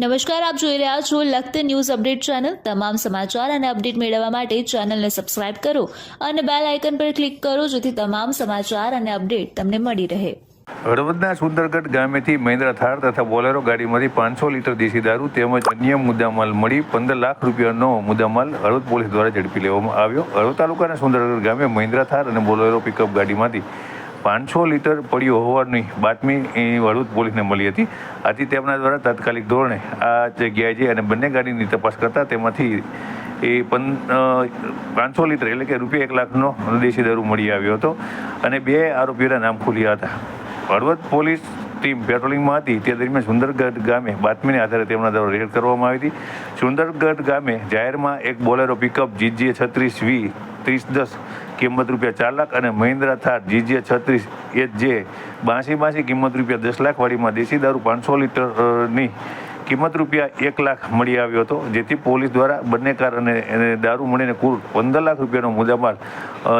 નમસ્કાર, આપ જોઈ રહ્યા છો લખત ન્યૂઝ અપડેટ ચેનલ. તમામ સમાચાર અને અપડેટ મેળવવા માટે ચેનલને સબસ્ક્રાઇબ કરો અને બેલ આઇકન પર ક્લિક કરો, જેથી તમામ સમાચાર અને અપડેટ તમને મળી રહે. હળવદના સુંદરગઢ ગામેથી મહિન્દ્રા થાર તથા બોલેરો ગાડીમાંથી પાંચસો લીટર દેશી દારૂ તેમજ અન્ય મુદ્દામાલ મળી પંદર લાખ રૂપિયાનો મુદ્દામાલ હળવદ પોલીસ દ્વારા ઝડપી લેવામાં આવ્યો. હળવદ તાલુકાના સુંદરગઢ ગામે મહિન્દ્રા થાર અને બોલેરો પિકઅપ ગાડીમાંથી પાંચસો લીટર પડ્યો હોવાની બાતમી એ વડોદ પોલીસને મળી હતી. આથી તેમના દ્વારા તાત્કાલિક ધોરણે આ જગ્યાએ જઈ અને બંને ગાડીની તપાસ કરતા તેમાંથી એ પન પાંચસો લીટર એટલે કે રૂપિયા એક લાખનો દેશી દારૂ મળી આવ્યો હતો અને બે આરોપીઓના નામ ખુલ્યા હતા. હળવદ પોલીસ ટીમ પેટ્રોલિંગમાં હતી. તે દરમિયાન સુંદરગઢ ગામે બાતમીને આધારે તેમના દ્વારા રેડ કરવામાં આવી હતી. સુંદરગઢ ગામે જાહેરમાં એક બોલેરો પિકઅપ જીજે છત્રીસ વી ત્રીસ દસ કિંમત રૂપિયા ચાર લાખ અને મહિન્દ્રા થાર જીજે છત્રીસ એચ જે બાસી બાસી કિંમત રૂપિયા દસ લાખવાળીમાં દેશી દારૂ પાંચસો લીટરની કિંમત રૂપિયા એક લાખ મળી આવ્યો હતો, જેથી પોલીસ દ્વારા બંને કાર અને એને દારૂ મળીને કુલ પંદર લાખ રૂપિયાનો મુદ્દામાલ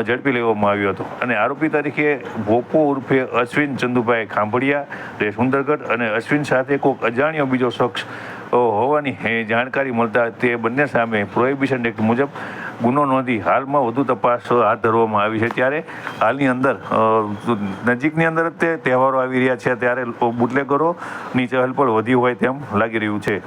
ઝડપી લેવામાં આવ્યો હતો. અને આરોપી તરીકે ભોપો ઉર્ફે અશ્વિન ચંદુભાઈ ખાંભડિયા તે સુંદરગઢ અને અશ્વિન સાથે કોઈક અજાણ્યો બીજો શખ્સ હોવાની જાણકારી મળતા તે બંને સામે પ્રોહિબિશન એક્ટ મુજબ ગુનો નોંધી હાલમાં વધુ તપાસ હાથ ધરવામાં આવી છે. ત્યારે હાલની અંદર નજીકની અંદર તે તહેવારો આવી રહ્યા છે. ત્યારે બુટલેગરોની ચહલ પણ વધી હોય તેમ લાગી રહ્યું છે.